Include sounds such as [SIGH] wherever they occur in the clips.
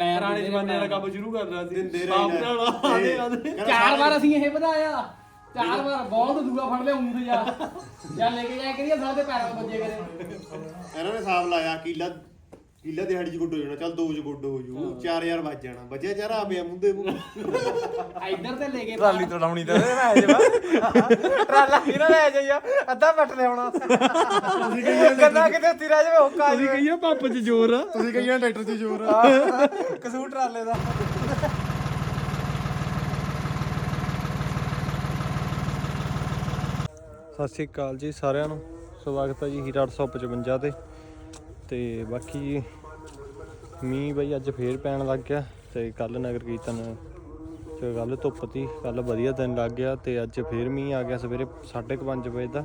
ਪੈਰ ਪੁਰਾਣੇ ਜ਼ਮਾਨੇ ਵਾਲਾ। ਕੰਮ ਸ਼ੁਰੂ ਕਰਨਾ ਸੀ। ਦਿੰਦੇ ਰਹੇ ਬਾਪ ਨਾ। ਨਾਲ ਆਦੇ ਆਦੇ ਚਾਰ ਵਾਰ ਅਸੀਂ ਇਹ ਵਧਾਇਆ। ਚਾਰ ਵਾਰ ਬਹੁਤ ਦੂਆ ਫੜ ਲਿਆ ਉਂਦ ਜਾ। ਜਾਂ ਲੈ ਕੇ ਜਾਇਆ ਕਰੀਏ ਸਾਡੇ ਪੈਰਾਂ ਵੱਜੇ ਕਰੇ। ਇਹਨਾਂ ਨੇ ਸਾਫ਼ ਲਾਇਆ ਕਿੱਲਾ ਕਿੱਲਾ ਦਿਹਾੜੀ ਚ ਗੁੱਡ ਹੋ ਜਾਣਾ ਚੱਲ ਦੋ ਚ ਗੁੱਡ ਹੋ ਜੂ। 4000 ਵੱਜ ਜਾਣਾ। ਬਚਿਆ ਚਾਰਾ ਆ ਪਿਆ ਮੁੰਦੇ ਮੂੰਹ। ਇੱਧਰ ਤੇ ਲੈ ਕੇ ਟਰਾਲੀ ਤੋਂ ਲਾਉਣੀ ਤਾਂ ਮੈਂ ਜਵਾ ਟਰਾਲਾ ਕਿਹਨਾਂ ਲੈ ਜਾਈਆ ਅੱਧਾ ਪੱਟ ਲਿਆਉਣਾ ਗੰਨਾ ਕਿਤੇ ਉੱਤੀ ਰਹਿ ਜਾਵੇ ਹੁੱਕਾ ਅਸੀਂ ਕਹੀਏ ਪੰਪ 'ਚ ਜ਼ੋਰ ਆ। ਤੁਸੀਂ ਕਹੀਆਂ ਟਰੈਕਟਰ 'ਚ ਜ਼ੋਰ ਕਸੂਰ ਟਰਾਲੇ ਦਾ। ਸਤਿ ਸ਼੍ਰੀ ਅਕਾਲ ਜੀ ਸਾਰਿਆਂ ਨੂੰ। ਸਵਾਗਤ ਹੈ ਜੀ ਹੀਰਾ 855 ਤੇ। ਤੇ ਬਾਕੀ ਮੀਂਹ ਬਈ ਅੱਜ ਫੇਰ ਪੈਣ ਲੱਗ ਗਿਆ ਤੇ ਕੱਲ ਨਗਰ ਕੀਰਤਨ ਤੇ ਕੱਲ ਧੁੱਪ ਤੀ ਕੱਲ ਵਧੀਆ ਦਿਨ ਲੱਗ ਗਿਆ ਤੇ ਅੱਜ ਫੇਰ ਮੀਂਹ ਆ ਗਿਆ ਸਵੇਰੇ 5:30 ਵਜੇ ਦਾ।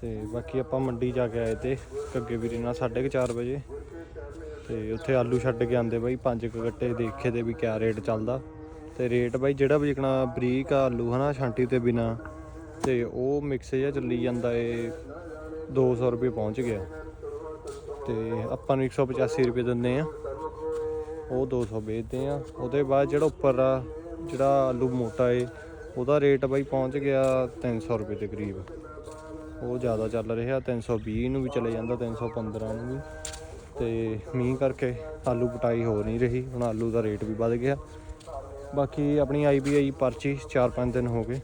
ਤੇ ਬਾਕੀ ਆਪਾਂ ਮੰਡੀ ਜਾ ਕੇ ਆਏ ਤੇ ਕੱਗੇ ਵੀਰੇ ਨਾਲ 4:30 ਵਜੇ। ਤੇ ਉੱਥੇ ਆਲੂ ਛੱਡ ਕੇ ਆਂਦੇ ਬਾਈ, ਪੰਜ ਕੁ ਗੱਟੇ ਦੇਖੇ ਤੇ ਵੀ ਕਿਆ ਰੇਟ ਚੱਲਦਾ। ਤੇ ਰੇਟ ਬਾਈ ਜਿਹੜਾ ਵੀ ਜਿਕਣਾ ਬਰੀਕ ਆ ਆਲੂ ਹਨਾ, ਛਾਂਟੀ ਤੇ ਬਿਨਾ। ਤੇ ਉਹ ਮਿਕਸ ਜਿਹਾ ਚੱਲੀ ਜਾਂਦਾ ਏ 200 ਰੁਪਏ ਪਹੁੰਚ ਗਿਆ। ਤੇ ਆਪਾਂ ਨੂੰ 185 ਰੁਪਏ ਦਿੰਦੇ ਆ। ਉਹ 200 ਵੇਚਦੇ ਆ। ਉਹਦੇ ਬਾਅਦ ਜਿਹੜਾ ਉੱਪਰ ਆ, ਜਿਹੜਾ ਆਲੂ ਮੋਟਾ ਏ, ਉਹਦਾ ਰੇਟ ਬਾਈ ਪਹੁੰਚ ਗਿਆ 300 ਰੁਪਏ ਦੇ ਕਰੀਬ। ਉਹ ਜ਼ਿਆਦਾ ਚੱਲ ਰਿਹਾ 320 ਨੂੰ ਵੀ ਚਲੇ ਜਾਂਦਾ 315 ਨੂੰ ਵੀ। ਤੇ ਮੀਂਹ ਕਰਕੇ ਆਲੂ ਪਟਾਈ ਹੋ ਨਹੀਂ ਰਹੀ, ਹੁਣ ਆਲੂ ਦਾ ਰੇਟ ਵੀ ਵੱਧ ਗਿਆ। ਬਾਕੀ ਆਪਣੀ ਆਈਬੀਆਈ ਪਰਚੀ 4-5 ਦਿਨ ਹੋ ਗਏ।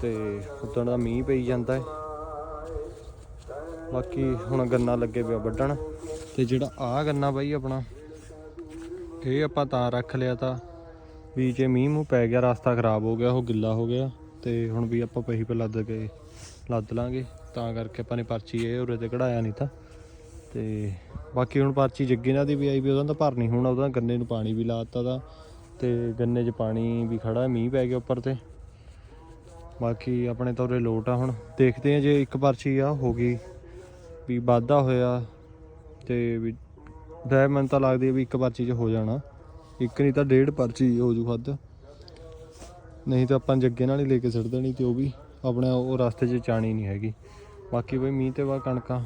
ਤੇ ਉਦੋਂ ਦਾ ਮੀਂਹ ਪਈ ਜਾਂਦਾ ਹੈ ਬਾਕੀ ਹੁਣ ਗੰਨਾ ਲੱਗੇ ਪਿਆ ਵੱਢਣ ਤੇ ਜਿਹੜਾ ਆ ਗੰਨਾ ਬਾਈ ਆਪਣਾ, ਇਹ ਆਪਾਂ ਤਾਂ ਰੱਖ ਲਿਆ ਤਾਂ ਵੀ ਜੇ ਮੀਂਹ ਮੂੰਹ ਪੈ ਗਿਆ ਰਸਤਾ ਖਰਾਬ ਹੋ ਗਿਆ, ਉਹ ਗਿੱਲਾ ਹੋ ਗਿਆ ਤੇ ਹੁਣ ਵੀ ਆਪਾਂ ਪਹੀ ਪੇ ਲੱਦ ਕੇ ਲੱਦ ਲਾਂਗੇ। ਤਾਂ ਕਰਕੇ ਆਪਾਂ ਨੇ ਪਰਚੀ ਇਹ ਉਰੇ ਤੇ ਕਢਾਇਆ ਨਹੀਂ ਤਾਂ। ਤੇ ਬਾਕੀ ਹੁਣ ਪਰਚੀ ਜੱਗੀ ਨਾਲ ਦੀ ਵੀ ਆਈ ਵੀ ਉਹਦਾ ਤਾਂ ਭਰਨੀ ਹੁਣ ਉਹਦਾ ਗੰਨੇ ਨੂੰ ਪਾਣੀ ਵੀ ਲਾਤਾ ਦਾ ਤੇ ਗੰਨੇ 'ਚ ਪਾਣੀ ਵੀ ਖੜਾ ਮੀਂਹ ਪੈ ਗਿਆ ਉੱਪਰ ਤੇ। ਬਾਕੀ ਆਪਣੇ ਤਾਂ ਉਰੇ ਲੋਟ ਆ ਹੁਣ। ਦੇਖਦੇ ਆ ਜੇ ਇੱਕ ਪਰਚੀ ਆ, ਹੋ ਗਈ ਵੀ ਵਾਧਾ ਹੋਇਆ ਤੇ ਵੀ ਦਾ ਮੈਨੂੰ ਤਾਂ ਲੱਗਦੀ ਹੈ ਵੀ ਇੱਕ ਪਰਚੀ 'ਚ ਹੋ ਜਾਣਾ। ਇੱਕ ਨਹੀਂ ਤਾਂ ਡੇਢ ਪਰਚੀ ਹੋ ਜੂ ਵੱਧ ਨਹੀਂ ਤਾਂ ਆਪਾਂ ਜੱਗੇ ਨਾਲ ਹੀ ਲੈ ਕੇ ਸਿੱਟ ਦੇਣੀ ਤੇ ਉਹ ਵੀ ਆਪਣੇ ਉਹ ਰਸਤੇ 'ਚ ਚਾਣੀ ਨਹੀਂ ਹੈਗੀ। ਬਾਕੀ ਬਈ ਮੀਂਹ ਤੇ ਬਾਅਦ ਕਣਕਾਂ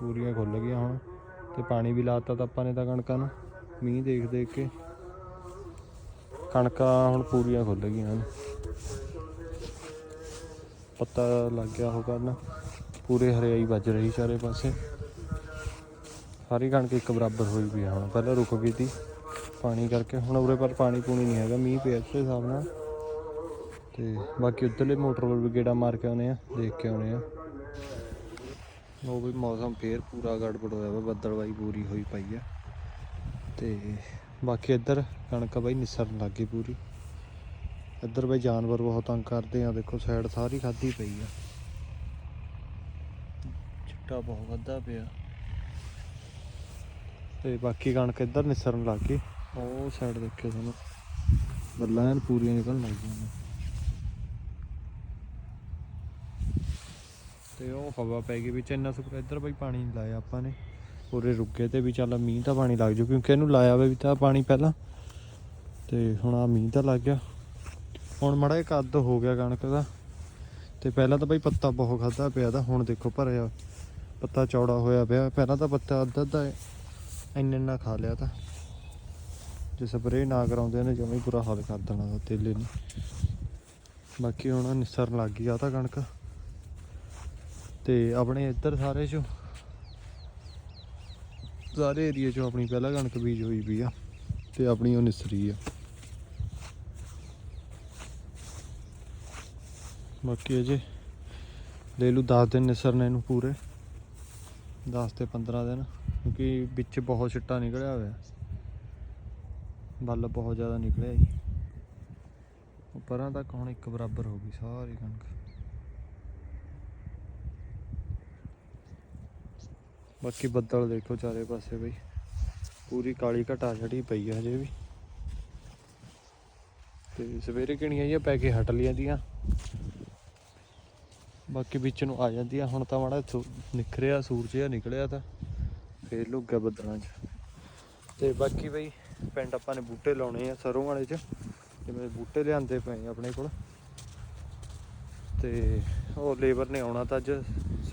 ਪੂਰੀਆਂ ਖੁੱਲ ਗਈਆਂ ਹੁਣ ਤੇ ਪਾਣੀ ਵੀ ਲਾਤਾ ਤਾਂ ਆਪਾਂ ਨੇ ਤਾਂ ਕਣਕਾਂ ਨੂੰ। ਮੀਂਹ ਦੇਖ ਦੇਖ ਕੇ ਕਣਕਾਂ ਹੁਣ ਪੂਰੀਆਂ ਖੁੱਲ ਗਈਆਂ ਹਨ ਪੱਤਾ ਲੱਗ ਗਿਆ ਉਹ ਕਰਨ। ਪੂਰੇ ਹਰਿਆਈ ਵੱਜ ਰਹੀ ਚਾਰੇ ਪਾਸੇ। ਸਾਰੀ ਕਣਕ ਇੱਕ ਬਰਾਬਰ ਹੋਈ ਪਈ ਆ ਹੁਣ, ਪਹਿਲਾਂ ਰੁਕ ਗਈ ਸੀ ਪਾਣੀ ਕਰਕੇ। ਹੁਣ ਉਰੇ ਪਰ ਪਾਣੀ ਪੂਣੀ ਨਹੀਂ ਹੈਗਾ, ਮੀਂਹ ਪਿਆ ਉਸ ਹਿਸਾਬ ਨਾਲ। ਤੇ ਬਾਕੀ ਉੱਧਰਲੇ ਮੋਟਰ ਵੱਲ ਵੀ ਗੇੜਾ ਮਾਰ ਕੇ ਆਉਨੇ ਆ, ਦੇਖ ਕੇ ਆਉਨੇ ਆ। ਉਹ ਵੀ ਮੌਸਮ ਫੇਰ ਪੂਰਾ ਗੜਬੜ ਹੋਇਆ ਵਾ, ਬੱਦਲਵਾਈ ਪੂਰੀ ਹੋਈ ਪਈ ਆ। ਤੇ ਬਾਕੀ ਇੱਧਰ ਕਣਕ ਬਾਈ ਨਿਸਰਨ ਲੱਗ ਗਈ ਪੂਰੀ। ਇੱਧਰ ਬਈ ਜਾਨਵਰ ਬਹੁਤ ਤੰਗ ਕਰਦੇ ਆ, ਦੇਖੋ ਸਾਈਡ ਸਾਰੀ ਖਾਦੀ ਪਈ ਆ। ਚਿੱਟਾ ਬਹੁਤ ਵੱਧਾ ਪਿਆ। ਤੇ ਬਾਕੀ ਕਣਕ ਇੱਧਰ ਨਿਸਰਨ ਲੱਗ ਗਈ। ਉਹ ਸਾਈਡ ਦੇਖਿਓ ਤੁਹਾਨੂੰ। ਬੱਲਾਂ ਐਨ ਪੂਰੀਆਂ ਨਿਕਲਣ ਲੱਗ ਗਈਆਂ ਨੇ। ਤੇ ਉਹ ਹਵਾ ਪੈ ਗਈ ਵਿੱਚ ਇੰਨਾ ਸੁਪਰ ਇੱਧਰ ਬਈ ਪਾਣੀ ਨਹੀਂ ਲਾਇਆ ਆਪਾਂ ਨੇ। ਪੂਰੇ ਰੁੱਗੇ ਤੇ ਵੀ ਚੱਲ ਮੀਂਹ ਤਾਂ ਪਾਣੀ ਲੱਗ ਜੂ ਕਿਉਂਕਿ ਇਹਨੂੰ ਲਾਇਆ ਵੇ ਵੀ ਤਾਂ ਪਾਣੀ ਪਹਿਲਾਂ। ਤੇ ਹੁਣ ਆ ਮੀਂਹ ਤਾਂ ਲੱਗ ਗਿਆ। ਹੁਣ ਮੜਾ ਇੱਕ ਅੱਧ ਹੋ ਗਿਆ ਕਣਕ ਦਾ। ਤੇ ਪਹਿਲਾਂ ਤਾਂ ਬਈ ਪੱਤਾ ਬਹੁਤ ਖਾਦਾ ਪਿਆ ਤਾਂ ਹੁਣ ਦੇਖੋ ਭਰਿਆ। ਪੱਤਾ ਚੌੜਾ ਹੋਇਆ ਪਿਆ। ਪਹਿਲਾਂ ਤਾਂ ਪੱਤਾ ਅੱਧਾ ਅੱਧਾ ਇੰਨੇ ਨਾ ਖਾ ਲਿਆ ਤਾਂ। ਜੇ ਸਪਰੇਅ ਨਾ ਕਰਾਉਂਦੇ ਨੇ ਜਮੇ ਬੁਰਾ ਹਾਲ ਕਰ ਦੇਣਾ ਦਾ ਤੇਲੇ ਨੇ। ਬਾਕੀ ਹੁਣ ਨਿਸਰਨ ਲੱਗ ਗਈ ਆ ਤਾਂ ਕਣਕ। ਤੇ ਆਪਣੇ ਇੱਧਰ ਸਾਰੇ ਚੋਂ, ਸਾਰੇ ਏਰੀਆ ਚੋਂ ਆਪਣੀ ਪਹਿਲਾਂ ਕਣਕ ਬੀਜ ਹੋਈ ਵੀ ਆ ਤੇ ਆਪਣੀ ਉਹ ਨਿਸਰੀ ਆ। ਬਾਕੀ ਅਜੇ ਲੈ ਲੂ 10 ਦਿਨ ਨਿਸਰਨੇ ਨੂੰ ਪੂਰੇ। 10 ਤੇ 15 ਦਿਨ, ਕਿਉਂਕਿ ਵਿੱਚ ਬਹੁਤ ਛਿੱਟਾ ਨਿਕਲਿਆ ਹੋਇਆ। ਬੱਲ ਬਹੁਤ ਜ਼ਿਆਦਾ ਨਿਕਲਿਆ ਜੀ। ਪਰਾਂ ਤੱਕ ਹੁਣ ਇੱਕ ਬਰਾਬਰ ਹੋ ਗਈ ਸਾਰੀ ਕਣਕ। ਬਾਕੀ ਬੱਦਲ ਦੇਖੋ ਚਾਰੇ ਪਾਸੇ ਬਈ। ਪੂਰੀ ਕਾਲੀ ਘਟਾ ਛੜੀ ਪਈ ਆ ਹਜੇ ਵੀ। ਤੇ ਸਵੇਰੇ ਕਿਣੀਆਂ ਜਿਹੀਆਂ ਪੈ ਕੇ ਹਟ ਲੀਆਂ ਦੀਆਂ ਬਾਕੀ ਵਿੱਚ ਨੂੰ ਆ ਜਾਂਦੀ ਆ। ਹੁਣ ਤਾਂ ਮਾੜਾ ਸੁ- ਨਿਖਰਿਆ, ਸੂਰਜ ਜਿਹਾ ਨਿਕਲਿਆ ਤਾਂ ਫੇਰ ਲੁੱਗਾ ਬੱਦਲਾਂ 'ਚ। ਤੇ ਬਾਕੀ ਬਈ, ਪਿੰਡ ਆਪਾਂ ਨੇ ਬੂਟੇ ਲਾਉਣੇ ਆ ਸਰੋਂ ਵਾਲੇ 'ਚ। ਜਿਵੇਂ ਬੂਟੇ ਲਿਆਂਦੇ ਪਏ ਆ ਆਪਣੇ ਕੋਲ। ਤੇ ਉਹ ਲੇਬਰ ਨੇ ਆਉਣਾ ਤਾਂ ਅੱਜ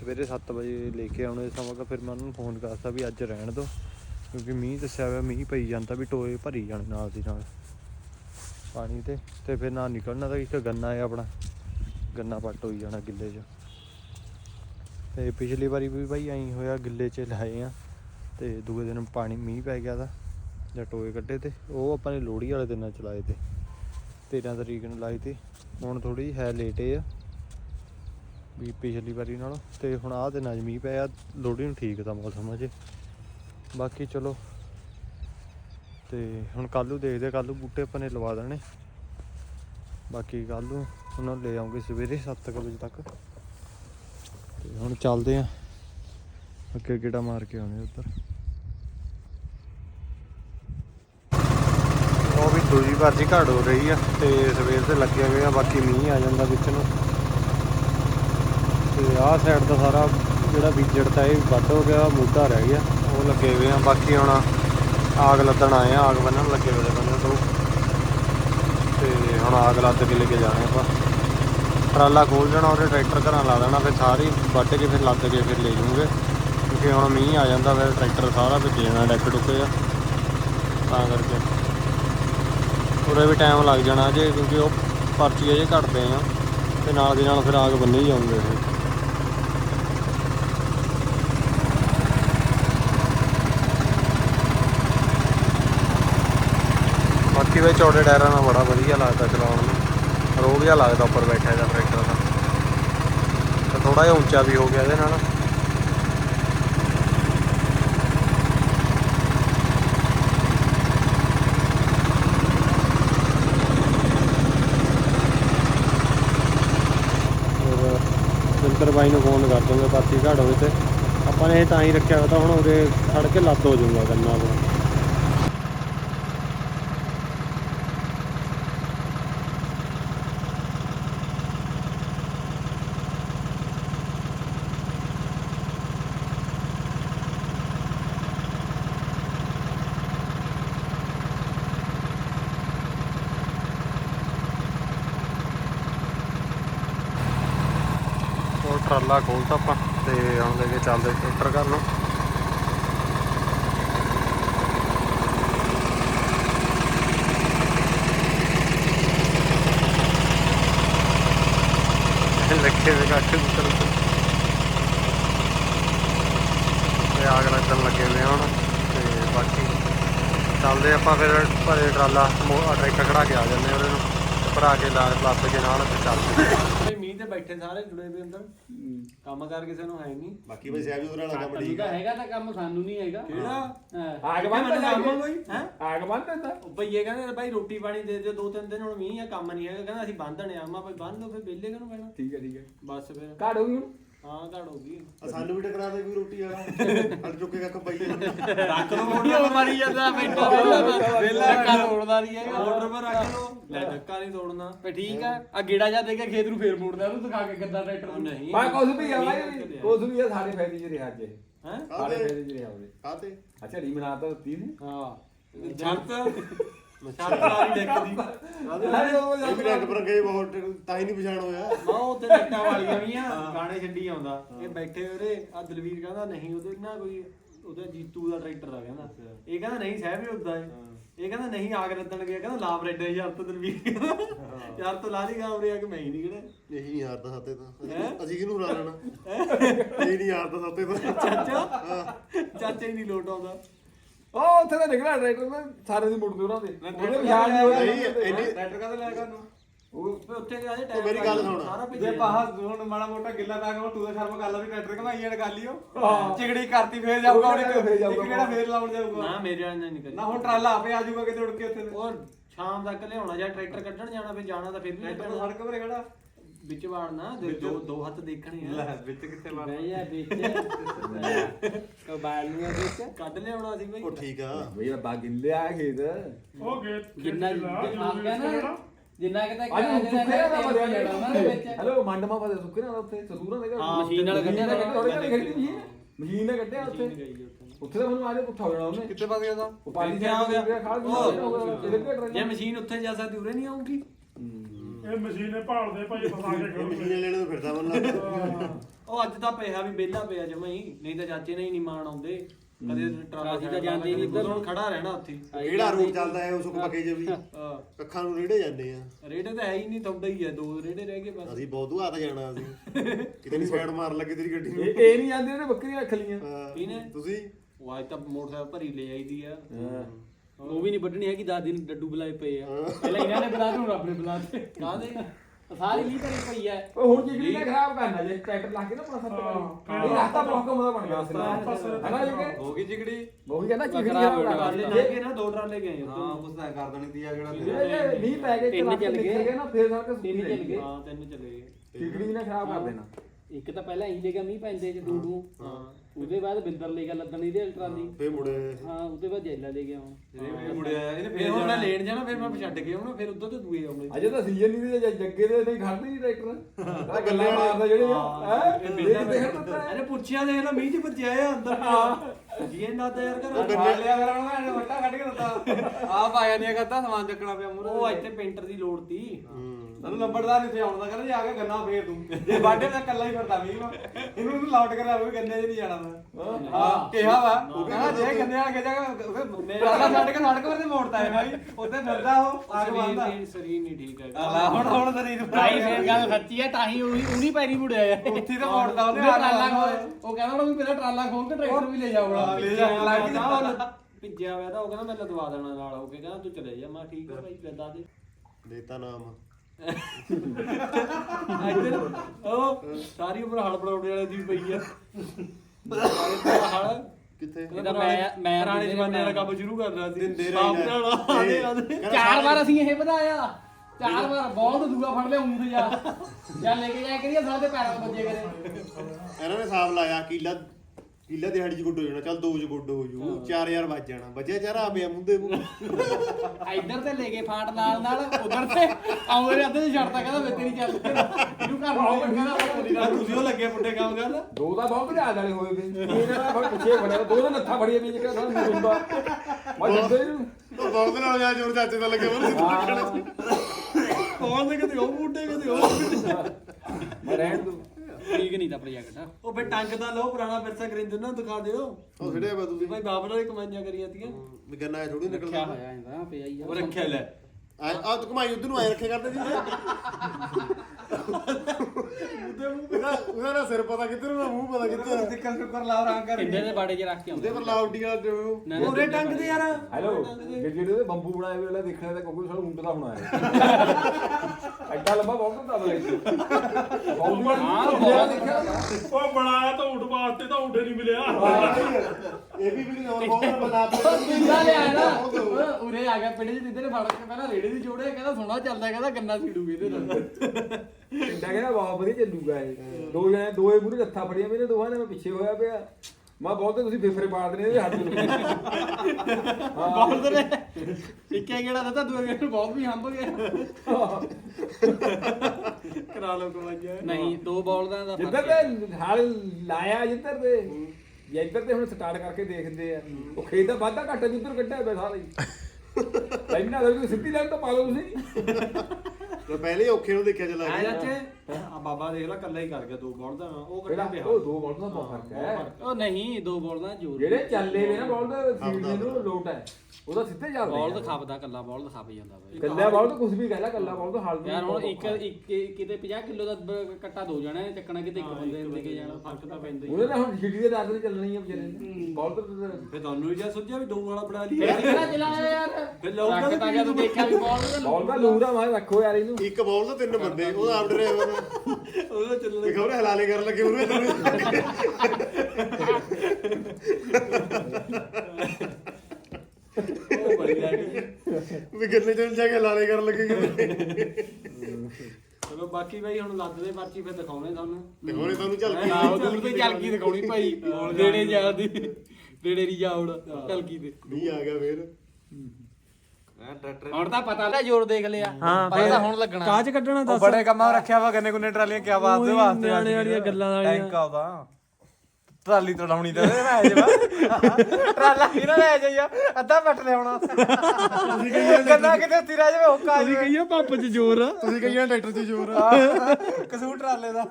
ਸਵੇਰੇ 7 ਵਜੇ ਲੈ ਕੇ ਆਉਣੇ ਸਮਾਂ ਫਿਰ ਮੈਂ ਉਹਨਾਂ ਨੂੰ ਫੋਨ ਕਰਤਾ ਵੀ ਅੱਜ ਰਹਿਣ ਦਿਓ। ਕਿਉਂਕਿ ਮੀਂਹ ਦੱਸਿਆ ਹੋਇਆ, ਮੀਂਹ ਪਈ ਜਾਂਦਾ ਵੀ ਟੋਏ ਭਰੀ ਜਾਣੇ ਨਾਲ ਦੀ ਨਾਲ। ਪਾਣੀ ਤੇ ਤੇ ਫਿਰ ਨਾ ਨਿਕਲਣਾ ਤਾਂ ਇੱਕ ਗੰਨਾ ਹੈ ਆਪਣਾ। ਗੰਨਾ ਪੱਟ ਹੋਈ ਜਾਣਾ ਗਿੱਲੇ 'ਚ। ਤੇ ਪਿਛਲੀ ਵਾਰੀ ਵੀ ਬਾਈ ਐਂ ਹੋਇਆ ਗਿੱਲੇ 'ਚ ਲਾਏ ਆ ਤੇ ਦੂਏ ਦਿਨ ਪਾਣੀ ਮੀਂਹ ਪੈ ਗਿਆ ਤਾਂ ਜਾਂ ਟੋਏ ਕੱਢੇ ਤੇ, ਉਹ ਆਪਾਂ ਨੇ ਲੋਹੜੀ ਵਾਲੇ ਦਿਨਾਂ ਚਲਾਏ ਤੇ 13 ਤਰੀਕ ਨੂੰ ਲਾਈ ਤੇ, ਹੁਣ ਥੋੜੀ ਹੈ ਲੇਟ ਆ ਵੀ ਪਿਛਲੀ ਵਾਰੀ ਨਾਲੋਂ ਤੇ ਹੁਣ ਆਹ ਦਿਨਾਂ 'ਚ ਮੀਂਹ ਪਿਆ, ਲੋਹੜੀ ਨੂੰ ਠੀਕ ਤਾਂ ਮੌਸਮ ਅਜੇ, ਬਾਕੀ ਚਲੋ ਤੇ ਹੁਣ ਕੱਲ੍ਹ ਨੂੰ ਦੇਖਦੇ ਕੱਲ੍ਹ ਨੂੰ ਬੂਟੇ ਆਪਾਂ ਨੇ ਲਵਾ ਦੇਣੇ, ਬਾਕੀ ਕੱਲ੍ਹ ਨੂੰ ਉਹਨਾਂ ਨੂੰ ਲੈ ਆਉਂਗੇ ਸਵੇਰੇ 7 ਵਜੇ ਤੱਕ। ਤੇ ਹੁਣ ਚੱਲਦੇ ਆ। ਅੱਗੇ ਗੇੜਾ ਮਾਰ ਕੇ ਆਉਂਦੇ ਉੱਧਰ। ਉਹ ਵੀ ਦੂਜੀ ਵਾਰ ਜੀ ਘੜ ਹੋ ਰਹੀ ਆ ਤੇ ਸਵੇਰ ਤੇ ਲੱਗੇ ਹੋਏ ਆ ਬਾਕੀ ਮੀਂਹ ਆ ਜਾਂਦਾ ਵਿੱਚ ਨੂੰ। ਤੇ ਆਹ ਸਾਈਡ ਦਾ ਸਾਰਾ ਜਿਹੜਾ ਬੀਜੜ ਤਾਂ ਇਹ ਵੱਢ ਹੋ ਗਿਆ ਮੋਢਾ ਰਹਿ ਗਿਆ ਉਹ ਲੱਗੇ ਹੋਏ ਆ। ਬਾਕੀ ਹੁਣ ਆਗ ਲੱਦਣ ਆਏ ਆ ਆਗ ਬੰਨਣ ਲੱਗੇ ਹੋਏ ਬੰਦੇ ਤੋਂ। ਤੇ ਹੁਣ ਆਗ ਲੱਦ ਕੇ ਲੈ ਕੇ ਜਾਣੇ ਆਪਾਂ। ਟਰਾਲਾ ਖੋਲ ਜਾਣਾ ਉਹਦੇ ਟਰੈਕਟਰ ਘਰਾਂ ਲਾ ਦੇਣਾ, ਫਿਰ ਸਾਰੀ ਵੱਢ ਕੇ ਫਿਰ ਲੱਦ ਕੇ ਫਿਰ ਲੈ ਜਾਊਂਗੇ। ਕਿਉਂਕਿ ਹੁਣ ਮੀਂਹ ਆ ਜਾਂਦਾ, ਫਿਰ ਟਰੈਕਟਰ ਸਾਰਾ ਭਿੱਜ ਜਾਣਾ ਡੈਕ ਡੁੱਕੇ ਆ ਤਾਂ ਕਰਕੇ। ਉਰੇ ਵੀ ਟਾਈਮ ਲੱਗ ਜਾਣਾ ਜੇ, ਕਿਉਂਕਿ ਉਹ ਪਰਚੀ ਅਜੇ ਘਟਦੇ ਆ। ਤੇ ਨਾਲ ਦੀ ਨਾਲ ਫਿਰ ਆਗ ਬੰਨੀ ਹੀ ਜਾਉਂਦੇ ਇਹ। ਬਾਕੀ ਵੇ ਚੌੜੇ ਟਾਇਰਾਂ ਨਾਲ ਬੜਾ ਵਧੀਆ ਲੱਗਦਾ ਚਲਾਉਣ ਨੂੰ। ਰੋਗ ਜਿਹਾ ਲੱਗਦਾ ਉੱਪਰ ਬੈਠਾ ਇਹਦਾ ਟਰੈਕਟਰ ਦਾ। ਤੇ ਥੋੜਾ ਜਿਹਾ ਉੱਚਾ ਵੀ ਹੋ ਗਿਆ ਇਹਦੇ ਨਾਲ। ਔਰ ਬਾਈ ਨੂੰ ਫੋਨ ਕਰ ਦੂੰਗਾ ਪਾਤੀ ਘੜ ਹੋਵੇ ਤੇ। ਆਪਾਂ ਨੇ ਇਹ ਤਾਂ ਹੀ ਰੱਖਿਆ ਹੋਇਆ ਤਾਂ ਹੁਣ ਉਰੇ ਖੜ ਕੇ ਲੱਤ ਹੋ ਜਾਊਗਾ ਗੰਨਾ ਆਪਣਾ ਟਰਾਲਾ ਖੋਲਤਾ ਆਪਾਂ ਤੇ ਹੁਣ ਲੈ ਕੇ ਚੱਲਦੇ ਟਰੈਕਟਰ ਘਰ ਨੂੰ। ਲੱਗੇ ਵੇ ਕੱਖ ਉੱਤਰ ਤੇ ਆਗ ਲੱਗਣ ਲੱਗੇ ਵੇ ਹੁਣ ਤੇ ਬਾਕੀ ਚੱਲਦੇ ਆਪਾਂ ਫਿਰ ਭਰੇ ਟਰਾਲਾ, ਮੋ- ਟਰੈਕਟਰ ਖੜਾ ਕੇ ਆ ਜਾਂਦੇ ਉਹਦੇ ਨੂੰ। ਭਰਾ ਕੇ ਲਾ ਲੱਦ ਕੇ ਨਾਲ ਤੇ ਚੱਲਦੇ ਤੇ ਬੈਠੇ ਸਾਰੇ ਜੁੜੇ ਵੀ ਅੰਦਰ। ਕੰਮ ਕਰ ਕਿਸੇ ਨੂੰ ਹੈ ਨਹੀਂ। ਬਾਕੀ ਬਈ ਸਹਿਬ ਉਹਦੇ ਨਾਲ ਕੰਮ ਸਾਨੂੰ ਠੀਕ ਤਾਂ ਆ। ਹੈਗਾ ਤਾਂ ਕੰਮ ਸਾਨੂੰ ਨਹੀਂ ਹੈਗਾ। ਕਿਹੜਾ? ਹਾਂ। ਆਗ ਬੰਦ ਕੰਮ ਕੋਈ? ਹੈ? ਆਗ ਬੰਦ ਹੁੰਦਾ। ਉਹ ਭਈਏ ਕਹਿੰਦੇ ਬਾਈ ਰੋਟੀ ਪਾਣੀ ਦੇ ਦਿਓ ਦੋ ਤਿੰਨ ਦਿਨ ਹੁਣ ਮੀਂਹ ਆ ਕੰਮ ਨਹੀਂ ਹੈਗਾ। ਕਹਿੰਦਾ ਅਸੀਂ ਬੰਦਣੇ ਆ ਮਾ ਭਾਈ ਬੰਦ ਦੋ ਫਿਰ ਵਿਹਲੇ ਕਿਹਨੂੰ ਪੈਣਾ ਠੀਕ ਹੈ ਠੀਕ ਹੈ। ਬਸ ਫਿਰ। ਘਾੜ ਹੋ ਗਈ ਹੁਣ? ਹਾਂ ਘੜ ਹੋ ਗਈ। ਆ ਸਾਨੂੰ ਵੀ ਟਕਰਾ ਦੇ ਕੋਈ ਰੋਟੀ ਵਾਲਾ। [LAUGHS] ਹਲ ਚੁੱਕੇ ਕੱਖ ਪਈ ਰੱਖ ਲਓ ਵੀਡੀਓ ਮਾਰੀ ਜਾਂਦਾ ਬੈਠਾ ਵੇਲਾ ਵੇਲਾ ਤੋੜਦਾ ਨਹੀਂ ਹੈਗਾ। ਮੋਟਰ ਪਰ ਰੱਖ ਲਓ। ਲੈ ਧੱਕਾ ਨਹੀਂ ਤੋੜਨਾ। ਫੇ ਠੀਕ ਆ। ਆ ਗੇੜਾ ਜਾ ਦੇ ਕੇ ਖੇਤ ਨੂੰ ਫੇਰ ਮੋੜਦਾ ਉਹਨੂੰ ਦਿਖਾ ਕੇ ਕਿੱਦਾਂ ਟਰੈਕਟਰ ਨਹੀਂ। ਮੈਂ ਕੁਝ ਵੀ ਆ ਕਰਕੇ ਕੁਝ ਵੀ ਆ ਸਾਡੇ ਫਾਇਦੇ ਚ ਰਿਹਾ ਅੱਜ। ਹੈ? ਸਾਡੇ ਫਾਇਦੇ ਚ ਰਿਹਾ ਉਹਦੇ ਕਾਤੇ ਅੱਛਾ ਰੀ ਬਣਾ ਤਾਂ ਦਿੱਤੀ ਸੀ ਹਾਂ। ਛੱਤ ਡੈਕ ਦੀ। ਇਹ ਵੀ ਰੰਗ ਬਰੰਗੇ ਬਹੁਤ ਤਾਂ ਹੀ ਨਹੀਂ ਪਛਾਣ ਹੋਇਆ। ਮਾ ਉੱਤੇ ਲੱਟਾਂ ਵਾਲੀਆਂ ਵੀ ਆ ਗਾਣੇ ਛੱਡੀ ਆਉਂਦਾ। ਇਹ ਬੈਠੇ ਉਹਦੇ ਆ ਦਲਵੀਰ ਕਹਿੰਦਾ ਨਹੀਂ ਉਹਦੇ ਨਾ ਕੋਈ ਉਹਦਾ ਜੀਤੂ ਦਾ ਟਰੈਕਟਰ ਆ ਕਹਿੰਦਾ। ਇਹ ਕਹਿੰਦਾ ਨਹੀਂ ਸਾਹਿਬ ਹੀ ਉਦਾਂ ਹੈ। ਇਹ ਕਹਿੰਦਾ ਨਹੀਂ ਆਗ ਰੱਦਣ ਗਿਆ। ਕਹਿੰਦਾ ਲਾਭ ਰੈਡ ਯਾਰ ਤੋਂ ਦਲਵੀਰ ਕਹਿੰਦਾ। ਯਾਰ ਤੋਂ ਲਾ ਲਈ ਗਾਵਰੇ ਆ ਕਿ ਮੈਂ ਹੀ ਨਹੀਂ ਕਿਹੜਾ ਇਹੀ ਨਹੀਂ ਹਾਰਦਾ ਸਾਤੇ ਤਾਂ। ਹੈਂ? ਅਸੀਂ- ਅਸੀਂ ਕਿਹਨੂੰ ਹਰਾ ਲੈਣਾ? ਇਹ ਨਹੀਂ ਹਾਰਦਾ ਸਾਤੇ ਤਾਂ। ਚਾਚਾ? ਚਾਚਾ ਹੀ ਨਹੀਂ ਲੋਟ ਆਉਂਦਾ। ਉਹ ਉੱਥੇ ਤਾਂ ਨਿਕਲਿਆ ਟਰੈਕਟਰ ਮੈਂ ਸਾਰੇ ਦੀ ਮੁੜਦੇ ਉਹਨਾਂ ਦੇ। ਉਹਦੇ ਵਿਚਾਰ ਨਹੀਂ ਹੋਇਆ। ਨਹੀਂ ਇੰਨੀ ਟਰੈਕਟਰ ਕਦੇ ਲੈ ਕਰਨ ਉਹ ਉੱਥੇ ਗਿਆ ਜੇ ਉਹ ਮੇਰੀ ਗੱਲ ਸੁਣ। ਸਾਰਾ ਜੇ ਬਾਹਰ ਹੁਣ ਮਾੜਾ ਮੋਟਾ ਗਿੱਲਾ ਤਾਂ ਕਰੋ ਤੂੰ ਤਾਂ ਸ਼ਰਮ ਕਰ ਲਾ ਵੀ ਟਰੈਕਟਰ ਘਮਾਈ ਅੜ ਕਰ ਲਿਓ ਚਿਗੜੀ ਕਰਤੀ ਫੇਰ ਜਾਊਗਾ ਇੱਕ ਫੇਰ ਜਾਊਗਾ। ਇੱਕ ਕਿਹੜਾ ਫੇਰ ਲਾਉਣ ਜਾਊਗਾ? ਨਾ ਮੇਰੇ ਨਾਲ ਨਹੀਂ ਕਰੀ। ਨਾ ਹੁਣ ਟਰਾਲਾ ਆਪੇ ਆ ਜਾਊਗਾ ਕਿਤੇ ਉੜ ਕੇ ਉੱਥੇ। ਉਹ ਸ਼ਾਮ ਤੱਕ ਲਿਆਉਣਾ ਜਾਂ ਟਰੈਕਟਰ ਕੱਢਣ ਜਾਣਾ ਫਿਰ ਜਾਣਾ ਤਾਂ ਫਿਰ ਵੀ ਟਰੈਕਟਰ। ਤਾਂ ਸੜਕ 'ਤੇ ਖੜਾ। ਵਿੱਚ ਵਾੜਨਾ ਦੇ ਦੋ ਦੋ ਹੱਥ ਦੇਖਣੇ ਆ। ਲੈ ਵਿੱਚ ਕਿੱਥੇ ਮਾਰ ਬਹਿ ਜਾ ਵਿੱਚ ਕਬਾਲ ਨੂੰ ਵਿੱਚ। ਕੱਢ ਲਿਆਉਣਾ ਸੀ ਬਈ। ਉਹ ਠੀਕ ਆ। ਬਈ ਬਾ ਗਿੱਲੇ ਆ ਖੇਤ। ਜਿੰਨਾ ਆਪ ਕਹਿੰਦਾ ਜਿੰਨਾ ਸੁੱਕੇ ਨਾ ਜਾਂਦਾ ਬਦਿਆ ਜਿਹੜਾ ਉਹਨਾਂ ਦੇ ਵਿੱਚ। ਹੈਲੋ ਮੰਡਮਾ ਪਾ ਸੁੱਕੇ ਨਾ ਉੱਥੇ ਸਦੂਰਾਂ ਦੇ ਘਰ। ਹਾਂ, ਮਸ਼ੀਨ ਨਾਲ ਕੱਢਿਆ ਤਾਂ ਥੋੜੇ ਜਿਹਾ ਖੇਡੀ ਮਸ਼ੀਨ ਮਸ਼ੀਨ ਨੇ ਕੱਢਿਆ ਉੱਥੇ। ਉੱਥੇ। ਤਾਂ ਮੈਨੂੰ ਆਜੇ ਪੁੱਠਾ ਹੋ ਜਾਣਾ ਉਹਨੇ। ਕਿੱਥੇ ਫਸ ਗਿਆ ਤਾਂ? ਉਹ ਪਾਣੀ ਕਿਆ ਹੋ ਗਿਆ? ਖਾਲ ਉਹ, ਜੇ ਮਸ਼ੀਨ ਉੱਥੇ ਜਾ ਸਕਦੀ ਉਰੇ ਨਹੀਂ ਆਉਂਗੀ ਇਹ ਮਸ਼ੀਨ ਭਾਲਦੇ ਭਾਈ ਫਸਾ ਕੇ ਇਹ ਖੜੋ ਮਸ਼ੀਨ ਲੈਣ ਨੂੰ ਫਿਰਦਾ ਲੱਗਦਾ ਉਹ ਅੱਜ ਤਾਂ ਪਿਆ ਵੀ ਵਿਹਲਾ ਪਿਆ ਜਮਾ ਹੀ ਨਹੀਂ ਤਾਂ ਚਾਚੇ ਨੇ ਹੀ ਨਹੀਂ ਮਾਣ ਆਉਂਦੇ। ਕਦੇ ਟਰਾਲਾ ਤਾਂ ਜਾਂਦੇ ਹੀ ਨਹੀਂ ਇੱਧਰ। ਹੁਣ ਖੜਾ ਰਹਿਣਾ ਉੱਥੇ। ਕਿਹੜਾ ਰੂਟ ਚੱਲਦਾ ਹੈ ਉਸ ਪੱਕੇ ਜੇ ਵੀ? ਹਾਂ। ਕੱਖਾਂ ਨੂੰ ਰੇੜੇ ਜਾਂਦੇ ਆ। ਰੇੜੇ ਤਾਂ ਹੈ ਹੀ ਨਹੀਂ ਤੁਹਾਡਾ ਹੀ ਹੈ ਦੋ ਰੇੜੇ ਰਹਿ ਗਏ ਬਸ। ਅਸੀਂ ਬਹੁਤ ਦੂਰ ਜਾਣਾ ਅਸੀਂ। ਕਿਤੇ ਨਹੀਂ ਸਾਈਡ ਮਾਰ ਲੱਗੇ ਤੇਰੀ ਗੱਡੀ ਨੂੰ। ਇਹ ਇਹ ਨਹੀਂ ਜਾਂਦੇ ਉਹਨੇ ਬੱਕਰੀਆਂ ਰੱਖ ਲੀਆਂ ਹਾਂ, ਕਿਹਨੇ? ਤੁਸੀਂ? ਉਹ ਅੱਜ ਤਾਂ ਮੋਟਰਸਾਈਕਲ ਭਰੀ ਲੈ ਆਈਦੀ ਆ। ਉਹ ਵੀ ਨਹੀਂ ਵੱਢਣੀ ਹੈਗੀ 10 ਦਿਨ ਡੱਡੂ ਬੁਲਾਏ ਪਏ ਆ। ਪਹਿਲਾਂ ਇਹਨਾਂ ਨੇ ਬੁਲਾ ਹੁਣ ਆਪਣੇ ਬੁਲਾ ਤੇ ਕਾਹਦੇ? ਸਾਰੀ ਲੀ ਭਰੀ ਪਈ ਆ। ਉਹ ਹੁਣ ਜਿਗੜੀ ਨੇ ਖਰਾਬ ਕਰਨਾ ਜੇ ਟਰੈਕਟਰ ਲਾ ਕੇ ਨਾ ਆਪਣਾ ਸੱਤ ਵਾਰੀ। ਇਹ ਰਸਤਾ ਬਹੁਤ ਕਮ ਦਾ ਬਣ ਗਿਆ ਅਸਲ ਹੈ ਨਾ ਜੀ ਹੋ ਗਈ ਜਿਗੜੀ। ਉਹ ਕਹਿੰਦਾ ਜਿਗੜੀ ਖਰਾਬ ਖਰਾਬ ਹੋ ਕਰ ਟਰਾਲੇ ਲੈ ਕੇ ਨਾ ਦੋ ਟਰਾਲੇ ਗਏ ਹਾਂ। ਉਸ ਦਾ ਕਰ ਦੇਣੀ ਦੀ ਆ ਇਹ ਨਹੀਂ ਪੈ ਗਏ ਤਿੰਨ ਚੱਲ ਗਏ। ਨਾ ਫੇਰ ਸਾਰ ਕੇ ਤਿੰਨ ਚੱਲ ਗਏ। ਹਾਂ ਤਿੰਨ ਚਲੇ ਗਏ। ਜਿਗੜੀ ਨੇ ਖਰਾਬ ਕਰ ਦੇਣਾ। ਇੱਕ ਤਾਂ ਪਹਿਲਾਂ ਇਹੀ ਜਗ੍ਹਾ ਮੀਂਹ ਪੈਂਦੇ ਚ ਡੂਡੂ ਉਹਦੇ ਬਾਅਦ ਬਿੰਦਰ ਲੈ ਗਿਆ ਲੱਦਣ ਇਹਦੇ ਟਰਾਲੀ ਫੇਰ ਮੁੜੇ ਹਾਂ ਉਹਦੇ ਬਾਅਦ ਜੈਲਾ ਲੈ ਗਿਆ ਹੁਣ ਇਹ ਮੁੜਿਆ ਇਹਨੇ ਫਿਰ ਹੁਣ ਮੈਂ ਲੈਣ ਜਾਣਾ ਫਿਰ ਮੈਂ ਛੱਡ ਕੇ ਆਉਣਾ ਫਿਰ ਉੱਧਰ ਤੇ ਦੂਏ ਆਉਣੇ। ਅਜੇ ਤਾਂ ਸੀਜ਼ਨ ਨਹੀਂ ਤੇ ਜੱਗੇ ਦੇ ਨਹੀਂ ਖੜਦੇ ਨਹੀਂ ਟਰੈਕਟਰ ਤਾਂ ਗੱਲਾਂ ਮਾਰਦਾ ਜਿਹੜੇ ਆ। ਹੈ ਇਹ ਦੇਖ ਦਿੱਤਾ ਅਰੇ ਪੁੱਛਿਆ ਦੇਖ ਲੈ ਮੀਂਹ ਚ ਭੱਜਿਆ ਆ ਅੰਦਰ। ਯਾਰ ਕਰ ਮਾਰ ਲਿਆ ਕਰਾਂ ਵੱਟਾ ਕੱਢ ਕੇ ਦਿੱਤਾ। ਆਪ ਆਇਆ ਨਹੀਂ ਕਰਦਾ ਸਮਾਨ ਚੱਕਣਾ ਪਿਆ ਮੂਰੇ ਉਹ ਇੱਥੇ ਪੇਂਟਰ ਦੀ ਲੋੜ ਤੀ। ਤੈਨੂੰ ਲੰਬੜਦਾਰ ਨਹੀਂ ਇੱਥੇ ਆਉਂਦਾ ਕਹਿੰਦਾ ਜਾ ਕੇ ਗੰਨਾ ਫੇਰ ਤੂੰ ਜੇ [LAUGHS] ਬਾਡੇ ਤਾਂ ਕੱਲਾ ਹੀ ਫਿਰਦਾ ਵੀ ਇਹਨੂੰ ਇਹਨੂੰ ਲਾਊਟ ਕਰਿਆ ਵੀ ਗੰਨੇ 'ਚ ਨਹੀਂ ਜਾਣਾ ਮੈਂ। ਹਾਂ। ਕਿਹਾ ਵਾ। ਉਹ ਕਹਿੰਦਾ ਜੇ ਗੰਨੇ ਆ ਕੇ ਜਾ ਕੇ ਮੇਰਾ ਛੱਡ ਕੇ ਸੜਕ 'ਤੇ ਮੋੜਦਾ ਹੈ ਭਾਈ ਉੱਥੇ ਫਿਰਦਾ ਉਹ ਆਗ ਬੰਦਾ ਸਰੀਰ ਸਰੀਰ ਨਹੀਂ ਠੀਕ ਹੈ ਅੱਲਾ ਹੁਣ ਹੁਣ ਸਰੀਰ ਭਾਈ ਫੇਰ ਗੱਲ ਸੱਚੀ ਹੈ ਤਾਂ ਹੀ ਉਹੀ ਉਹਨੀ ਪੈਰੀ ਮੁੜਿਆ ਆ ਉੱਥੇ ਤਾਂ ਮੋੜਦਾ ਉਹਨੇ ਉਹਨੇ ਆਗ ਟਰਾਲਾ ਉਹ ਕਹਿੰਦਾ ਵੀ ਟਰਾਲਾ ਖੋਲ ਕੇ ਟਰੈਕਟਰ ਵੀ ਲੈ ਜਾਊਗਾ ਲੱਗ ਗਿਆ ਭਿੱਜਿਆ ਹੋਇਆ ਤਾਂ ਉਹ ਕਹਿੰਦਾ ਮੈਂ ਲਦਵਾ ਦੇਣਾ ਨਾਲ ਹੋ ਕੇ ਕਹਿੰਦਾ ਤੂੰ ਚਲੇ ਜਾ। ਮੈਂ ਠੀਕ ਆ ਭਾਈ ਲਦਾ ਦੇ। ਦੇਤਾ ਨਾਮ। ਇੱਧਰ ਉਹ ਸਾਰੀ ਉਮਰ ਹਲ ਬਣਾਉਣ ਵਾਲੇ ਦੀ ਪਈ ਆ। ਸਾਰੇ ਤੇਰਾ ਹਲ। ਕਿੱਥੇ? ਇਹਦਾ ਮੈਂ ਮੈਂ ਪੁਰਾਣੇ ਜ਼ਮਾਨੇ ਵਾਲਾ ਕੰਮ ਸ਼ੁਰੂ ਕਰਨਾ ਸੀ। ਦਿੰਦੇ ਬਾਪ ਰਹੇ ਨਾਲ ਆਦੇ ਆਦੇ ਚਾਰ ਵਾਰ ਅਸੀਂ ਇਹ ਵਧਾਇਆ। ਚਾਰ ਵਾਰ ਬਹੁਤ ਦੂਆ ਫੜ ਲਿਆ ਉਂਦ ਜਾ। ਜਾਂ ਲੈ ਕੇ ਜਾਇਆ ਕਰੀਏ ਸਾਡੇ ਪੈਰਾਂ ਤੋਂ ਵੱਜੇ ਕਰੇ। ਇਹਨਾਂ ਨੇ ਹਿਸਾਬ ਲਾਇਆ ਕਿੱਲਾ ਕਿੱਲਾ ਦਿਹਾੜੀ ਚ ਗੁੱਡ ਹੋ ਜਾਣਾ ਚੱਲ ਦੋ ਚ ਗੁੱਡ ਹੋ ਜੂ 4000 ਵੱਜ ਜਾਣਾ ਬਚਿਆ ਚਾਰਾ ਆ ਪਿਆ ਮੁੰਦੇ ਮੂੰਹ ਇੱਧਰ ਤੇ ਲੈ ਕੇ ਫਾਟ ਨਾਲ ਨਾਲ ਉਧਰ ਤੇ ਆਉਂਦੇ ਅੱਧੇ ਛੱਡਦਾ ਕਹਿੰਦਾ ਮੈਂ ਤੇਰੀ ਚੱਲ ਇਹਨੂੰ ਘਰ ਨੂੰ ਕਹਿੰਦਾ ਉਹ ਤੁਸੀਂ ਉਹ ਲੱਗੇ ਪੁੱਟੇ ਕੰਮ ਕਰਨ? ਦੋ ਦਾ ਬਹੁਤ ਜਹਾਜ਼ ਵਾਲੇ ਹੋਏ ਵੇ। ਇਹਨਾਂ ਦਾ ਪਿੱਛੇ ਬੜਿਆ ਦੋ ਦਾ ਨੱਥਾ ਫੜੀਏ ਵੀ ਜਿਹੜਾ ਸਾਨੂੰ ਹੁੰਦਾ। ਮੈਂ ਜਿੱਦੇ ਨੂੰ ਉਹ ਬਹੁਤ ਨਾਲ ਜਾ ਜੋਰ ਚਾਚੇ ਦਾ ਲੱਗੇ ਉਹਨੂੰ ਕੌਣ ਦੇ ਕਿਤੇ ਉਹ ਬੁੱਢੇ ਕਿਤੇ ਉਹ ਮੈਂ ਰਹਿਣ ਦੂੰ। ਠੀਕ ਨਹੀਂ ਤਾਂ ਪ੍ਰੋਜੈਕਟ ਉਹ ਫੇ ਟੰਗ ਦਾ ਲਓ ਪੁਰਾਣਾ ਵਿਰਸਾ ਕਰਿੰਦੇ ਨਾ ਦਿਖਾ ਦਿਓ। ਉਹ ਛੜਿਆ ਵਾ ਵੀ ਤੁਸੀਂ। ਭਾਈ ਬਾਪ ਨਾਲ ਹੀ ਕਮਾਈਆਂ ਕਰੀਆਂ ਤੀਆਂ। ਵੀ ਗੰਨਾ ਥੋੜੀ ਰੱਖਿਆ ਨਿਕਲਦਾ। ਹੋਇਆ ਇਹਦਾ ਪਿਆ ਹੀ ਆ। ਉਹ ਰੱਖਿਆ ਲੈ। ਆ ਆ ਤੂੰ ਕਮਾਈ ਉਧਰ ਨੂੰ ਆਏ ਰੱਖੇ ਕਰਦੇ ਸੀ। ਉਹਦਾ ਉਹਦਾ ਨਾ ਸਿਰ ਪਤਾ ਕਿੱਧਰ ਉਹਦਾ ਮੂੰਹ ਪਤਾ ਕਿੱਧਰ। ਸਟicker ਸੁੱਕਰ ਲਾ ਰਾਂ ਕਰ ਕਿੰਨੇ ਦੇ ਬਾੜੇ 'ਚ ਰੱਖ ਕੇ ਉਹਦੇ ਆਉਂਦੇ ਪਰ ਲਾਉਡੀਆਂ ਜੋ ਨਾ, ਨਾ, ਉਹਰੇ ਟੰਗ ਦੇ ਯਾਰ। ਹੈਲੋ ਜਿਹੜੇ ਜਿਹੜੇ ਉਹਦੇ ਬੰਬੂ ਬਣਾਏ ਹੋਏ ਵਾਲਾ ਦੇਖਣਾ ਤਾਂ ਕੋਈ ਸਾਡਾ ਉਂਟ ਦਾ ਹੋਣਾ ਹੈ। ਐਡਾ ਲੰਬਾ ਬਹੁਤ ਦਾ ਬਲੇ ਬਹੁਤ ਬੜਾ ਹਾਂ, ਬਹੁਤ ਦੇਖਿਆ? ਉਹ ਬਣਾਇਆ ਤਾਂ ਊਠ ਵਾਸਤੇ ਤਾਂ ਊਠੇ ਨਹੀਂ ਮਿਲਿਆ। ਇਹ ਵੀ ਵੀ ਹੋਰ ਬਹੁਤ ਬਣਾ ਜਿੰਦਾ ਲਿਆ ਨਾ। ਉਹ ਉਰੇ ਆ ਗਿਆ ਪਿੰਡ 'ਚ ਜਿੱਦੇ ਨੇ ਫੜ ਕੇ ਪਹਿਲਾਂ ਰੇੜੇ ਦੀ ਜੋੜਿਆ ਕਹਿੰਦਾ ਸੋਹਣਾ ਚੱਲਦਾ ਕਹਿੰਦਾ ਗੰਨਾ ਛਿੜੂਗੇ ਇਹਦੇ ਨਾਲ। ਇੰਡਾ ਕਹਿੰਦਾ ਬਹੁਤ ਵਧੀਆ ਚੱਲੂਗਾ ਇਹ। ਦੋ ਜਣੇ ਦੋਏ ਮੂਰੇ ਲੱਥਾ ਫੜੀਆਂ ਮੇਰੇ ਦੋਹਾਂ ਨੇ ਮੈਂ ਪਿੱਛੇ ਹੋਇਆ ਪਿਆ। ਮੈਂ ਬਹੁਤ ਤੁਸੀਂ ਫੇਫੜੇ ਪਾੜ ਦੇਣੇ ਇਹਦੇ ਹੱਥ ਨੂੰ। ਬਹੁਤ ਨੇ। ਇੱਕੇ ਗੇੜਾ ਦਿੱਤਾ ਦੂਏ ਗੇੜੇ ਨੂੰ ਬਹੁਤ ਵੀ ਹੰਬ ਗਿਆ ਕਰਾ ਲਓ ਕਮਾਈਆਂ। ਨਹੀਂ ਦੋ ਬੋਲ ਦਾ ਦਾ ਜਿੱਧਰ ਤੇ ਹਾਲ ਲਾਇਆ ਜਿੱਧਰ ਤੇ। ਜਾਂ ਇੱਧਰ ਤੇ ਹੁਣ ਸਟਾਰਟ ਕਰਕੇ ਦੇਖਦੇ ਆ। ਉਹ ਖੇਤ ਦਾ ਵਾਧਾ ਘਾਟਾ ਜਿੱਧਰ ਕੱਢਿਆ ਪਿਆ ਸਾਰਾ ਹੀ। ਲੈਣਾ ਦਾ ਸਿੱਧੀ ਲਾਈਨ ਤਾਂ ਪਾ ਲਓ ਤੁਸੀਂ। ਤੇ ਪਹਿਲੇ ਔਖੇ ਨੂੰ ਦੇਖਿਆ ਚਲਾ ਆ ਗਿਆ। ਚਾਚੇ ਆ ਬਾਬਾ ਦੇਖ ਲੈ ਕੱਲਾ ਹੀ ਕਰ ਗਿਆ ਦੋ ਬੌਲ ਦਾ ਉਹ ਕਿਹੜਾ ਕੱਢਿਆ ਉਹ ਦੋ ਬਾਲ ਦਾ ਬਹੁਤ ਫ਼ਰਕ ਹੈ। ਉਹ ਨਹੀਂ ਦੋ ਬੋਲ ਦਾ ਜ਼ੋਰ ਜਿਹੜੇ ਚੱਲੇ ਵੇ ਨਾ ਬਾਲ ਦਾ ਫੀਲਡ ਦੇ ਨੂੰ ਲੋਟ ਹੈ। ਉਹਦਾ ਸਿੱਧੇ ਚੱਲਦੇ ਬੋਲ ਖਾਪਦਾ ਕੱਲਾ ਬੋਲ ਤਾਂ ਖਾਪ ਜਾਂਦਾ ਵਾ। ਕੱਲਾ ਬਾਲ ਤਾਂ ਕੁਝ ਵੀ ਕਹਿ ਲੈ ਕੱਲਾ ਬਾਲ ਤਾਂ ਹਾਲ ਯਾਰ ਹੁਣ ਇੱਕ ਇੱਕ ਕਿਤੇ 50 ਕਿਲੋ ਦਾ ਕੱਟਾ ਦੋ ਜਾਣਾ ਚੱਕਣਾ ਕਿਤੇ ਇੱਕ ਬੰਦੇ ਨੂੰ ਲੈ ਕੇ ਜਾਣਾ ਫ਼ਰਕ ਤਾਂ ਪੈਂਦਾ ਹੀ ਉਹਨੇ ਤਾਂ ਹੁਣ ਛਿੱਟੀ ਦੇ ਦਾਦ ਤੇ ਚੱਲਣੀ ਆ ਵਿਚਾਰੇ ਨੇ। ਬਾਲ ਤਾਂ ਫੇ ਤੁਹਾਨੂੰ ਵੀ ਜਾਂ ਸੁਝਿਆ ਵੀ ਦੋ ਵਾਲਾ ਬਣਾ ਲਈ ਫਿਰ ਕਿਹੜਾ ਚਲਾਇਆ ਯਾਰ। ਫਿਰ ਲੋਕਾਂ ਰੱਖ ਤਾਂ ਜਦ ਦੇਖਿਆ ਵੀ ਬੋਲ ਬਾਲ ਦਾ ਲੂਰਾ ਮੈਂ ਰੱਖੋ ਯਾਰ ਇਹਨੂੰ। ਇੱਕ ਬਾਲ ਤੋਂ ਤਿੰਨ ਬੰਦੇ ਉਹਦਾ ਆਪ ਡਰਾਈਵਰ ਉਹਦਾ ਚੱਲਣਾ। ਖਬਰ ਹਲਾਲੇ ਕਰਨ ਲੱਗੇ ਉਹਨੇ ਉਹ ਬੜੀ ਵੀ ਗੰਨੇ ਚ ਜਾ ਕੇ ਹਲਾਲੇ ਕਰਨ ਲੱਗੇ ਕਿਤੇ। ਚਲੋ ਬਾਕੀ ਬਾਈ ਹੁਣ ਲੱਦ ਦੇ ਪਰਚੀ ਫਿਰ ਦਿਖਾਉਣੇ ਤੁਹਾਨੂੰ। ਤੇ ਹੋਰੇ ਤੁਹਾਨੂੰ ਚੱਲ ਨਾ ਉਹ ਦੂਰ ਤੇ ਚੱਲ ਕੀ ਦਿਖਾਉਣੀ ਭਾਈ। ਨੇੜੇ ਜਾ ਦੀ ਨੇੜੇ ਨਹੀਂ ਜਾ ਹੁਣ ਚੱਲ ਕੀ ਤੇ ਵੀ ਆ ਗਿਆ ਫੇਰ। ਹੁਣ ਤਾਂ ਪਤਾ ਲੈ ਜ਼ੋਰ ਦੇਖ ਲਿਆ। ਪਤਾ ਤਾਂ ਹੁਣ ਲੱਗਣਾ। ਕਾਜ ਕੱਢਣਾ ਉਹ ਬੜੇ ਕੰਮਾਂ ਰੱਖਿਆ ਵਾ ਗੰਨੇ ਗੁੰਨੇ ਟਰਾਲੀਆਂ ਕਿਆ ਬਾਤ ਦੇ ਵਾਸਤੇ ਨਿਆਣੇ ਵਾਲੀਆਂ ਗੱਲਾਂ ਵਾਲੀਆਂ। ਟੈਂਕ ਆਉਦਾ ਟਰਾਲੀ ਤੜਾਉਣੀ ਤੇ ਮੈਂ ਜਵਾ ਟਰਾਲਾ ਕਿਹਨਾਂ ਲੈ ਜਾਈਆ ਅੱਧਾ ਪੱਟ ਲਿਆਉਣਾ। ਕੰਨਾ ਕਿਤੇ ਉੱਤੀ ਰਹਿ ਜਾਵੇ ਹੁੱਕਾ ਤੁਸੀਂ ਕਹੀਏ ਪੰਪ 'ਚ ਜ਼ੋਰ ਆ। ਤੁਸੀਂ ਕਹੀਆਂ ਟਰੈਕਟਰ 'ਚ ਜ਼ੋਰ ਆ। ਕਸੂਰ ਟਰਾਲੇ ਦਾ।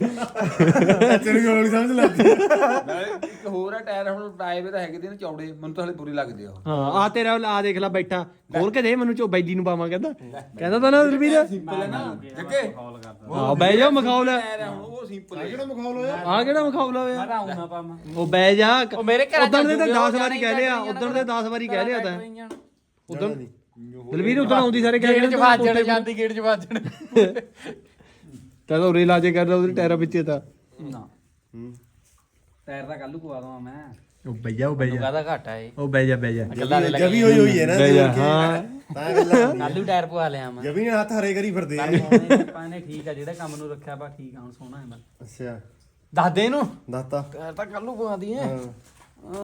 ਚਾਚੇ ਨੂੰ ਗੱਲ ਨਹੀਂ ਸਮਝ ਲੱਗਦੀ। ਨਾਲੇ ਇੱਕ ਹੋਰ ਆ ਟਾਇਰ ਹੁਣ ਆਏ ਵੇ ਤਾਂ ਹੈਗੇ ਦੇ ਨੇ ਚੌੜੇ ਮੈਨੂੰ ਤਾਂ ਹਲੇ ਬੁਰੀ ਲੱਗਦੇ ਆ ਹਾਂ ਆ ਤੇਰਾ ਆ ਦੇਖ ਲੈ ਬੈਠਾ। ਖੋਲ ਕੇ ਦੇ ਮੈਨੂੰ ਚੋ ਬੈਲੀ ਨੂੰ ਪਾਵਾਂ ਕਹਿੰਦਾ। ਕਹਿੰਦਾ ਤਾਂ ਨਾ ਦਲਵੀਰ ਸਿੰਪਲ ਹੈ ਨਾ ਜੱਗੇ। ਹਾਂ ਬਹਿ ਜਾ ਮਖੌਲ। ਟਾਇਰ ਆ ਹੁਣ ਉਹ ਹੈ ਕਿਹੜਾ ਮਖੌਲ ਹੋਇਆ? ਆ ਕਿਹੜਾ ਮਖੌਲ ਹੋਇਆ? ਮੈਂ ਆਉਣਾ ਪਾਵਾਂ ਉਹ ਬਹਿ ਜਾ। ਉਹ ਮੇਰੇ ਘਰ ਉਦੋਂ ਦੇ ਤਾਂ ਜੂਗੇ, ਉਹ 10 ਵਾਰੀ ਕਹਿ ਲਿਆ ਉਦੋਂ ਦੇ 10 ਵਾਰੀ ਕਹਿ ਲਿਆ ਤਾਂ। ਉਦੋਂ ਦਲਵੀਰ ਉਦੋਂ ਆਉਂਦੀ ਸਾਰੇ ਕਹਿ ਗੇਟ ਚ ਵਾਜਣ ਜਾਂਦੀ ਗੇਟ ਚ ਵਾਜਣ ਤਾਂ ਉਰੇ ਲਾਜੇ ਕਰਦਾ ਉਹਦੇ ਟਾਇਰਾਂ ਵਿੱਚੇ ਤਾਂ। ਨਾ। ਟਾਇਰ ਦਾ ਕੱਲੂ ਪਵਾ ਦਵਾਂ ਮੈਂ। ਉਹ ਬਹਿ ਜਾ ਉਹ ਬਹਿ ਜਾ। ਕਾਦਾ ਘਾਟਾ ਏ? ਉਹ ਬਹਿ ਜਾ ਬਹਿ ਜਾ। ਗੱਲਾਂ ਦੇ ਜਵੀ ਹੋਈ ਹੋਈ ਹੈ ਨਾ ਬਹਿ ਜਾ। ਹਾਂ। ਤਾਂ ਗੱਲਾਂ ਕੱਲੂ ਟਾਇਰ ਪਵਾ ਲਿਆ ਮੈਂ। ਨੇ ਹੱਥ ਹਰੇ ਕਰੀ ਫਿਰਦੇ ਆ। ਆਪਾਂ ਨੇ ਠੀਕ ਆ ਜਿਹੜਾ ਕੰਮ ਨੂੰ ਰੱਖਿਆ ਬਾ ਠੀਕ ਆ ਹੁਣ ਸੋਹਣਾ ਹੈ ਬਸ। ਅੱਛਾ। ਦੱਸ ਦੇ ਇਹਨੂੰ। ਦੱਸਤਾ ਟਾਇਰ ਤਾਂ ਕੱਲੂ ਪਵਾ ਦਈਏ। ਹਾਂ।